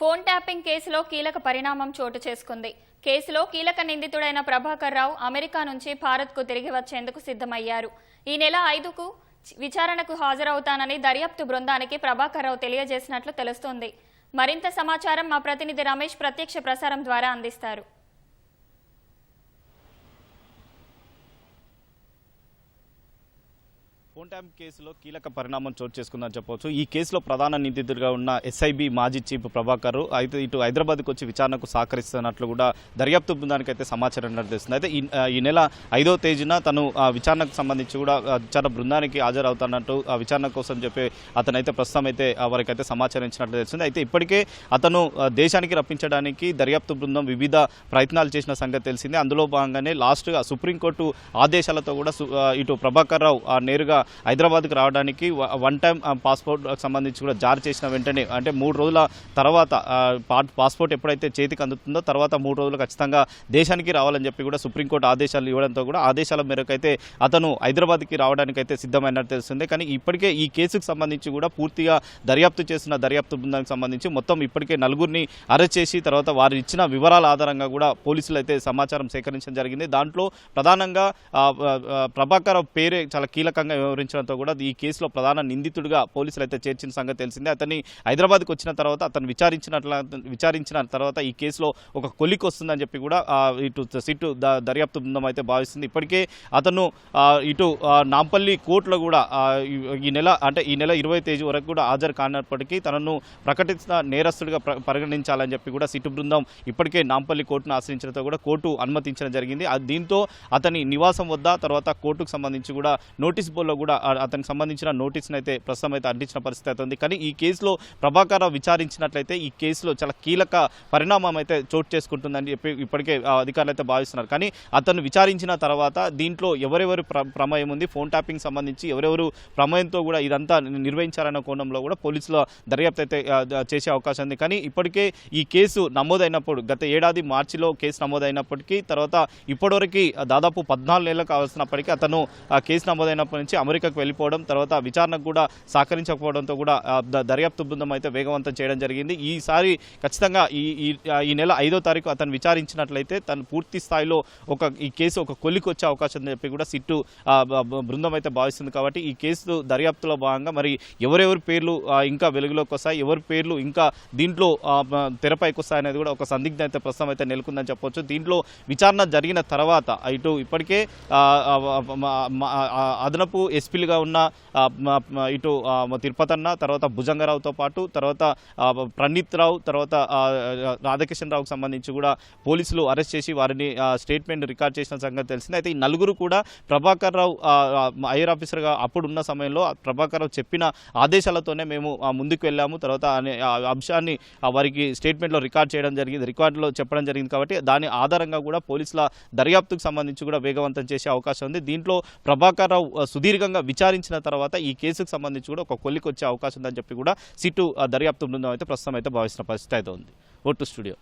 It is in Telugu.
ఫోన్ ట్యాపింగ్ కేసులో కీలక పరిణామం చోటు చేసుకుంది. కేసులో కీలక నిందితుడైన ప్రభాకర్ రావు అమెరికా నుంచి భారత్కు తిరిగి వచ్చేందుకు సిద్ధమయ్యారు. ఈ నెల ఐదుకు విచారణకు హాజరవుతానని దర్యాప్తు బృందానికి ప్రభాకర్ రావు తెలియజేసినట్లు తెలుస్తోంది. మరింత సమాచారం మా ప్రతినిధి రమేష్ ప్రత్యక్ష ప్రసారం ద్వారా అందిస్తారు. ఫోన్ ట్యాప్ కేసులో కీలక పరిణామం చోటు చేసుకుందని చెప్పవచ్చు. ఈ కేసులో ప్రధాన నిందితుడిగా ఉన్న ఎస్ఐబి మాజీ చీఫ్ ప్రభాకర్ అయితే ఇటు హైదరాబాద్కి వచ్చి విచారణకు సహకరిస్తున్నట్లు కూడా దర్యాప్తు బృందానికి అయితే సమాచారం నడుస్తుంది అయితే ఈ నెల ఐదో తేదీన తను ఆ విచారణకు సంబంధించి కూడా విచారణ బృందానికి హాజరవుతానంటూ ఆ విచారణ కోసం చెప్పి అతనైతే ప్రస్తుతం అయితే వారికి వారికైతే సమాచారం ఇచ్చినట్లు తెలుస్తుంది. అయితే ఇప్పటికే అతను దేశానికి రప్పించడానికి దర్యాప్తు బృందం వివిధ ప్రయత్నాలు చేసిన సంగతి తెలిసింది. అందులో భాగంగానే లాస్ట్గా సుప్రీంకోర్టు ఆదేశాలతో కూడా సు- ఇటు ప్రభాకర్ రావు ఆ, నేరుగా హైదరాబాద్కి రావడానికి వ- వన్ టైం పాస్పోర్ట్కి పాస్పోర్ట్ సంబంధించి కూడా జారీ చేసిన వెంటనే అంటే మూడు రోజుల తర్వాత పాస్పోర్ట్ ఎప్పుడైతే చేతికి అందుతుందో తర్వాత మూడు రోజులు ఖచ్చితంగా దేశానికి రావాలని చెప్పి కూడా సుప్రీంకోర్టు ఆదేశాలు ఇవ్వడంతో కూడా ఆదేశాల మేరకు అయితే అతను హైదరాబాద్కి రావడానికి అయితే సిద్ధమైనట్టు తెలుస్తుంది. కానీ ఇప్పటికే ఈ కేసుకు సంబంధించి కూడా పూర్తిగా దర్యాప్తు చేసిన దర్యాప్తు బృందానికి సంబంధించి మొత్తం ఇప్పటికే నలుగురిని అరెస్ట్ చేసి తర్వాత వారు ఇచ్చిన వివరాల ఆధారంగా కూడా పోలీసులు అయితే సమాచారం సేకరించడం జరిగింది. దాంట్లో ప్రధానంగా ప్రభాకర్ పేరే చాలా కీలకంగా వివరించడంతో కూడా ఈ కేసులో ప్రధాన నిందితుడిగా పోలీసులు అయితే చేర్చిన సంగతి తెలిసిందే. అతన్ని హైదరాబాద్కి వచ్చిన తర్వాత అతను విచారించినట్ల విచారించిన తర్వాత ఈ కేసులో ఒక కొలికి వస్తుందని చెప్పి కూడా ఇటు సిట్టు దర్యాప్తు బృందం అయితే భావిస్తుంది. ఇప్పటికే అతను ఇటు నాంపల్లి కోర్టులో కూడా ఈ- నెల అంటే ఈ నెల ఇరవై తేదీ వరకు కూడా హాజరు కానప్పటికీ తనను ప్రకటించిన నేరస్తుడిగా పరిగణించాలని చెప్పి కూడా సిట్టు బృందం ఇప్పటికే నాంపల్లి కోర్టును ఆశ్రయించడంతో కూడా కోర్టు అనుమతించడం జరిగింది. దీంతో అతని నివాసం వద్ద తర్వాత కోర్టుకు సంబంధించి కూడా నోటీస్ బోర్డులో కూడా కూడా అతనికి సంబంధించిన నోటీస్ని అయితే ప్రస్తుతం అయితే అందించిన పరిస్థితి అయితే ఉంది. కానీ ఈ కేసులో ప్రభాకర్ రావు విచారించినట్లయితే ఈ కేసులో చాలా కీలక పరిణామం అయితే చోటు చేసుకుంటుందని చెప్పి ఇప్పటికే అధికారులు అయితే భావిస్తున్నారు. కానీ అతను విచారించిన తర్వాత దీంట్లో ఎవరెవరు ప్ర ప్రమేయం ఉంది? ఫోన్ ట్యాపింగ్ సంబంధించి ఎవరెవరు ప్రమేయంతో కూడా ఇదంతా నిర్వహించారన్న కోణంలో కూడా పోలీసుల దర్యాప్తు అయితే చేసే అవకాశం ఉంది. కానీ ఇప్పటికే ఈ కేసు నమోదైనప్పుడు గత ఏడాది మార్చిలో కేసు నమోదైనప్పటికీ తర్వాత ఇప్పటివరకు దాదాపు పద్నాలుగు నెలలకు కావాల్సినప్పటికీ అతను ఆ కేసు నమోదైనప్పటి నుంచి అమెరికాకు వెళ్ళిపోవడం తర్వాత విచారణకు కూడా సహకరించకపోవడంతో కూడా దర్యాప్తు బృందం అయితే వేగవంతం చేయడం జరిగింది. ఈసారి ఖచ్చితంగా ఈ ఈ నెల ఐదో తారీఖు అతను విచారించినట్లయితే తను పూర్తి స్థాయిలో ఒక ఈ కేసు ఒక కొలికి వచ్చే అవకాశం చెప్పి కూడా సిట్టు బృందం అయితే భావిస్తుంది కాబట్టి ఈ కేసు దర్యాప్తులో భాగంగా మరి ఎవరెవరి పేర్లు ఇంకా వెలుగులోకి వస్తాయి ఎవరి పేర్లు ఇంకా దీంట్లో తెరపైకి వస్తాయనేది కూడా ఒక సందిగ్ధ అయితే ప్రస్తుతం అయితే నెలకొందని చెప్పొచ్చు. దీంట్లో విచారణ జరిగిన తర్వాత ఇటు ఇప్పటికే అదనపు ఎస్ అదనపు ఎస్పీలుగా ఉన్న ఇటు తిరుపతన్న తర్వాత భుజంగరావుతో పాటు తర్వాత ప్రణీత్ రావు తర్వాత ఆ, రాధాకిషన్ రావుకు సంబంధించి కూడా పోలీసులు అరెస్ట్ చేసి వారిని స్టేట్మెంట్ రికార్డ్ చేసిన సంగతి తెలిసింది. అయితే ఈ నలుగురు కూడా ప్రభాకర్ రావు ఐఆర్ ఆఫీసర్గా అప్పుడు ఉన్న సమయంలో ప్రభాకర్ రావు చెప్పిన ఆదేశాలతోనే మేము ముందుకు వెళ్ళాము. తర్వాత అనే అంశాన్ని వారికి స్టేట్మెంట్లో రికార్డ్ చేయడం జరిగింది రికార్డులో చెప్పడం జరిగింది కాబట్టి దాని ఆధారంగా కూడా పోలీసుల దర్యాప్తుకు సంబంధించి కూడా వేగవంతం చేసే అవకాశం ఉంది. దీంట్లో ప్రభాకర్ రావు సుదీర్ఘంగా సుదీర్ఘంగా విచారించిన తర్వాత ఈ కేసుకు సంబంధించి కూడా ఒక కొలికి వచ్చే అవకాశం ఉందని చెప్పి కూడా సిట్టు దర్యాప్తు బృందం అయితే ప్రస్తుతం అయితే భావిస్తున్న పరిస్థితి అయితే ఉంది. Vote studio.